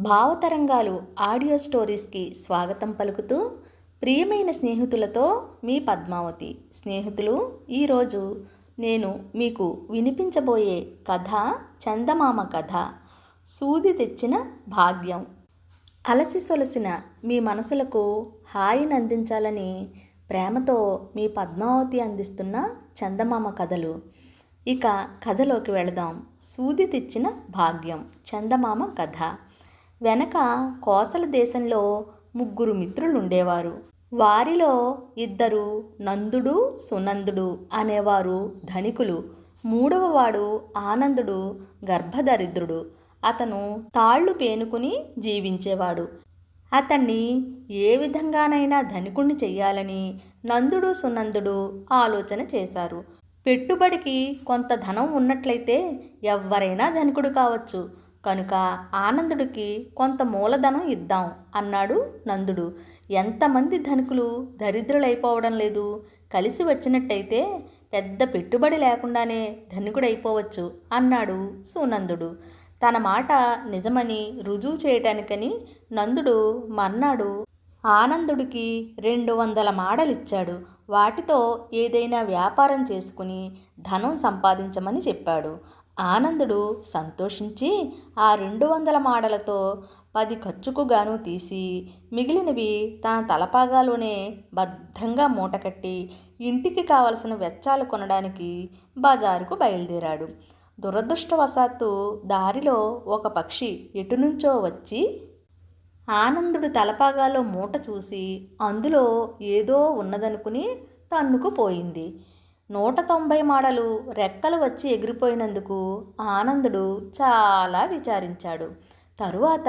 భావతరంగాలు audio స్టోరీస్కి స్వాగతం పలుకుతూ ప్రియమైన స్నేహితులతో మీ పద్మావతి. స్నేహితులు ఈరోజు నేను మీకు వినిపించబోయే కథ చందమామ కథ సూది తెచ్చిన భాగ్యం. అలసి సొలసిన మీ మనసులకు హాయిని అందించాలని ప్రేమతో మీ పద్మావతి అందిస్తున్న చందమామ కథలు. ఇక కథలోకి వెళదాం. సూది తెచ్చిన భాగ్యం చందమామ కథ. వెనక కోసల దేశంలో ముగ్గురు మిత్రులు ఉండేవారు వారిలో ఇద్దరు నందుడు సునందుడు అనేవారు ధనికులు. మూడవవాడు ఆనందుడు గర్భదరిద్రుడు. అతను తాళ్ళు పేనుకుని జీవించేవాడు. అతన్ని ఏ విధంగానైనా ధనికుణ్ణి చెయ్యాలని నందుడు సునందుడు ఆలోచన చేశారు. పెట్టుబడికి కొంత ధనం ఉన్నట్లయితే ఎవ్వరైనా ధనికుడు కావచ్చు. కనుక ఆనందుడికి కొంత మూలధనం ఇద్దాం అన్నాడు నందుడు. ఎంతమంది ధనికులు దరిద్రులైపోవడం లేదు. కలిసి వచ్చినట్టయితే పెద్ద పెట్టుబడి లేకుండానే ధనికుడైపోవచ్చు అన్నాడు సునందుడు. తన మాట నిజమని రుజువు చేయటానికని నందుడు మర్నాడు ఆనందుడికి రెండు వందల మాడలిచ్చాడు. వాటితో ఏదైనా వ్యాపారం చేసుకుని ధనం సంపాదించమని చెప్పాడు. ఆనందుడు సంతోషించి ఆ రెండు వందల మాడలతో పది ఖర్చుకు గాను తీసి మిగిలినవి తన తలపాగాలోనే భద్రంగా మూటకట్టి ఇంటికి కావలసిన వెచ్చాలు కొనడానికి బజారుకు బయలుదేరాడు. దురదృష్టవశాత్తు దారిలో ఒక పక్షి ఎటునుంచో వచ్చి ఆనందుడు తలపాగాలో మూట చూసి అందులో ఏదో ఉన్నదనుకుని తన్నుకుపోయింది నూట తొంభై మాడలు రెక్కలు వచ్చి ఎగిరిపోయినందుకు ఆనందుడు చాలా విచారించాడు. తరువాత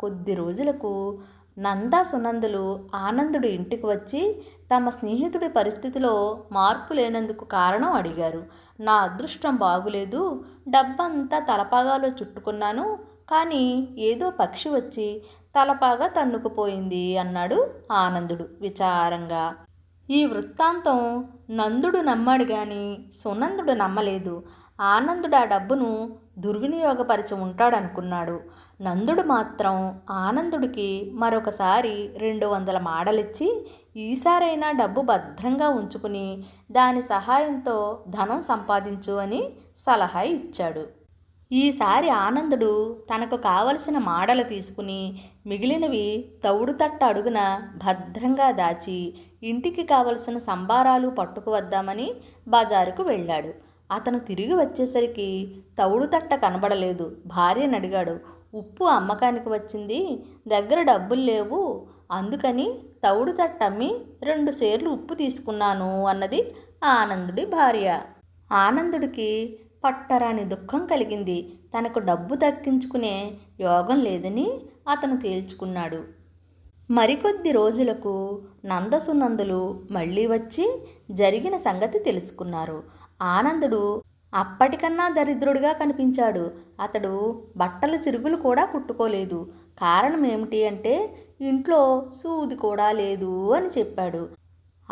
కొద్ది రోజులకు నంద సునందులు ఆనందుడు ఇంటికి వచ్చి తమ స్నేహితుడి పరిస్థితిలో మార్పు లేనందుకు కారణం అడిగారు. నా అదృష్టం బాగులేదు. డబ్బంతా తలపాగాలో చుట్టుకున్నాను. కానీ ఏదో పక్షి వచ్చి తలపాగా తన్నుకుపోయింది అన్నాడు ఆనందుడు విచారంగా. ఈ వృత్తాంతం నందుడు నమ్మాడు గాని సునందుడు నమ్మలేదు. ఆనందుడు ఆ డబ్బును దుర్వినియోగపరిచి ఉంటాడనుకున్నాడు. నందుడు మాత్రం ఆనందుడికి మరొకసారి రెండు వందల మాడలిచ్చి ఈసారైనా డబ్బు భద్రంగా ఉంచుకుని దాని సహాయంతో ధనం సంపాదించు అని సలహా ఇచ్చాడు. ఈసారి ఆనందుడు తనకు కావలసిన మాడలు తీసుకుని మిగిలినవి తౌడు తట్ట అడుగున భద్రంగా దాచి ఇంటికి కావలసిన సంబారాలు పట్టుకు వద్దామని బజారుకు వెళ్ళాడు. అతను తిరిగి వచ్చేసరికి తవుడు తట్ట కనబడలేదు. భార్యను అడిగాడు ఉప్పు అమ్మకానికి వచ్చింది? దగ్గర డబ్బులు లేవు. అందుకని తౌడు తట్ట అమ్మి రెండు సేర్లు ఉప్పు తీసుకున్నాను అన్నది ఆనందుడి భార్య. ఆనందుడికి పట్టరాని దుఃఖం కలిగింది. తనకు డబ్బు దక్కించుకునే యోగం లేదని అతను తేల్చుకున్నాడు. మరికొద్ది రోజులకు నందసునందులు మళ్ళీ వచ్చి జరిగిన సంగతి తెలుసుకున్నారు. ఆనందుడు అప్పటికన్నా దరిద్రుడిగా కనిపించాడు. అతడు బట్టల చిరుగులు కూడా కుట్టుకోలేదు. కారణం ఏమిటి అంటే ఇంట్లో సూది కూడా లేదు అని చెప్పాడు.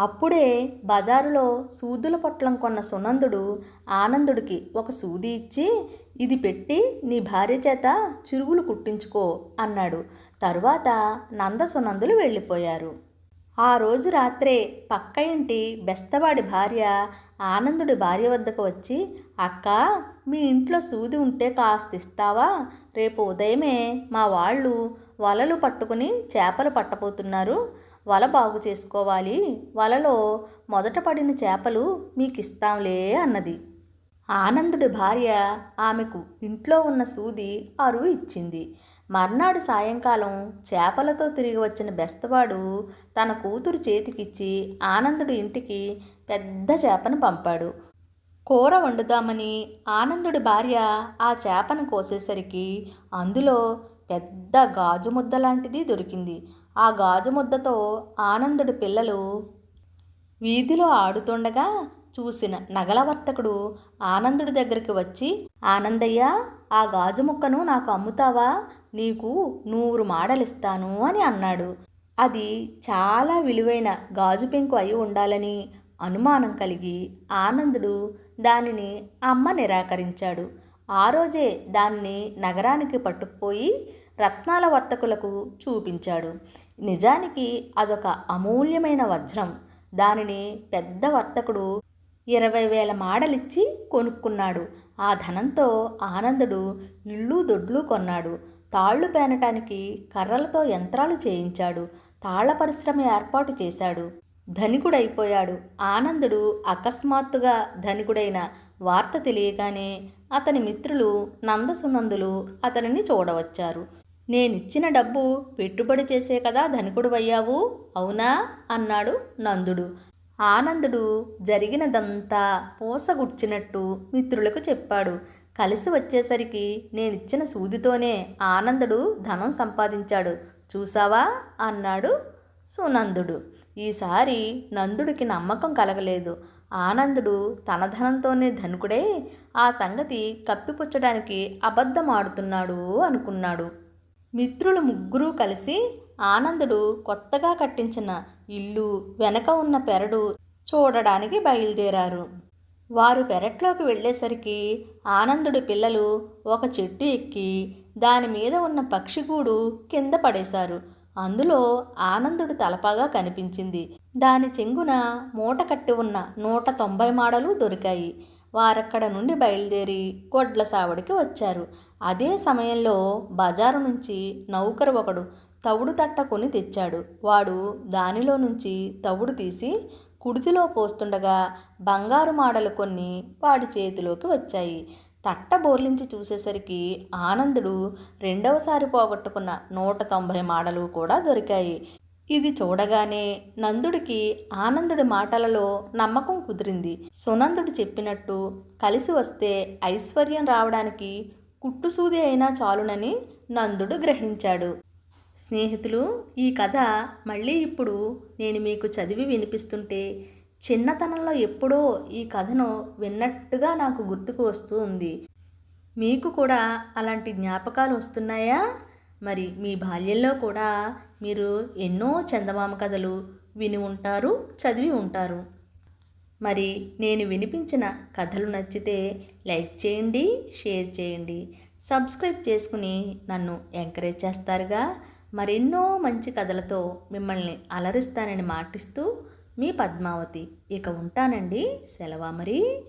అప్పుడే బజారులో సూదుల పొట్లం కొన్న సునందుడు ఆనందుడికి ఒక సూది ఇచ్చి ఇది పెట్టి నీ భార్య చేత చిరుగులు కుట్టించుకో అన్నాడు. తరువాత నంద సునందులు వెళ్ళిపోయారు. ఆ రోజు రాత్రే పక్క ఇంటి బెస్తవాడి భార్య ఆనందుడి భార్య వద్దకు వచ్చి అక్క మీ ఇంట్లో సూది ఉంటే కాస్త ఇస్తావా? రేపు ఉదయమే మా వాళ్ళు వలలు పట్టుకుని చేపలు పట్టబోతున్నారు. వల బాగు చేసుకోవాలి. వలలో మొదట పడిన చేపలు మీకు ఇస్తాంలే అన్నది. ఆనందుడి భార్య ఆమెకు ఇంట్లో ఉన్న సూది అరువు ఇచ్చింది. మర్నాడు సాయంకాలం చేపలతో తిరిగి వచ్చిన బెస్తవాడు తన కూతురు చేతికిచ్చి ఆనందుడి ఇంటికి పెద్ద చేపను పంపాడు. కూర వండుదామని ఆనందుడి భార్య ఆ చేపను కోసేసరికి అందులో పెద్ద గాజు ముద్ద లాంటిది దొరికింది. ఆ గాజు ముద్దతో ఆనందుడి పిల్లలు వీధిలో ఆడుతుండగా చూసిన నగల వర్తకుడు ఆనందుడి దగ్గరికి వచ్చి ఆనందయ్య ఆ గాజు ముక్కను నాకు అమ్ముతావా? నీకు నూరు మాడలిస్తాను అని అన్నాడు. అది చాలా విలువైన గాజు పెంకు అయి ఉండాలని అనుమానం కలిగి ఆనందుడు దానిని అమ్మ నిరాకరించాడు. ఆ రోజే దాన్ని నగరానికి పట్టుకుపోయి రత్నాల వర్తకులకు చూపించాడు. నిజానికి అదొక అమూల్యమైన వజ్రం. దానిని పెద్ద వర్తకుడు ఇరవై వేల మాడలిచ్చి కొనుక్కున్నాడు. ఆ ధనంతో ఆనందుడు ఇళ్ళు దొడ్లు కొన్నాడు. తాళ్ళు పేనటానికి కర్రలతో యంత్రాలు చేయించాడు. తాళ్ళ పరిశ్రమ ఏర్పాటు చేశాడు. ధనికుడైపోయాడు. ఆనందుడు అకస్మాత్తుగా ధనికుడైన వార్త తెలియగానే అతని మిత్రులు నందసునందులు అతనిని చూడవచ్చారు. నేనిచ్చిన డబ్బు పెట్టుబడి చేసే కదా ధనికుడువయ్యావు? అవునా? అన్నాడు నందుడు. ఆనందుడు జరిగినదంతా పూసగుచ్చినట్టు మిత్రులకు చెప్పాడు. కలిసి వచ్చేసరికి నేనిచ్చిన సూదితోనే ఆనందుడు ధనం సంపాదించాడు. చూసావా? అన్నాడు సునందుడు. ఈసారి నందుడికి నమ్మకం కలగలేదు. ఆనందుడు తన ధనంతోనే ధనుకుడే ఆ సంగతి కప్పిపుచ్చడానికి అబద్ధమాడుతున్నాడు అనుకున్నాడు. మిత్రులు ముగ్గురూ కలిసి ఆనందుడు కొత్తగా కట్టించిన ఇల్లు వెనక ఉన్న పెరడు చూడడానికి బయలుదేరారు. వారు పెరట్లోకి వెళ్ళేసరికి ఆనందుడి పిల్లలు ఒక చెట్టు ఎక్కి దాని మీద ఉన్న పక్షిగూడు కింద పడేశారు. అందులో ఆనందుడు తలపాగా కనిపించింది. దాని చెంగున మూట కట్టి ఉన్న నూట తొంభై మాడలు దొరికాయి. వారక్కడ నుండి బయలుదేరి గొడ్ల సావడికి వచ్చారు. అదే సమయంలో బజారు నుంచి నౌకరు ఒకడు తవుడు తట్ట కొని తెచ్చాడు. వాడు దానిలో నుంచి తవుడు తీసి కుడితిలో పోస్తుండగా బంగారు మాడలు కొన్ని వాడి చేతిలోకి వచ్చాయి. తట్ట బోర్లించి చూసేసరికి ఆనందుడు రెండవసారి పోగొట్టుకున్న నూట తొంభై మాడలు కూడా దొరికాయి. ఇది చూడగానే నందుడికి ఆనందుడి మాటలలో నమ్మకం కుదిరింది. సునందుడు చెప్పినట్టు కలిసి వస్తే ఐశ్వర్యం రావడానికి కుట్టుసూది అయినా చాలునని నందుడు గ్రహించాడు. స్నేహితులు ఈ కథ మళ్ళీ ఇప్పుడు నేను మీకు చదివి వినిపిస్తుంటే చిన్నతనంలో ఎప్పుడో ఈ కథను విన్నట్టుగా నాకు గుర్తుకు వస్తూ ఉంది. మీకు కూడా అలాంటి జ్ఞాపకాలు వస్తున్నాయా? మరి మీ బాల్యంలో కూడా మీరు ఎన్నో చందమామ కథలు విని ఉంటారు చదివి ఉంటారు. మరి నేను వినిపించిన కథలు నచ్చితే లైక్ చేయండి షేర్ చేయండి. సబ్స్క్రైబ్ చేసుకుని నన్ను ఎంకరేజ్ చేస్తారుగా. మరెన్నో మంచి కథలతో మిమ్మల్ని అలరిస్తానని మాటిస్తూ మీ పద్మావతి. ఇక ఉంటానండి. సెలవా మరి.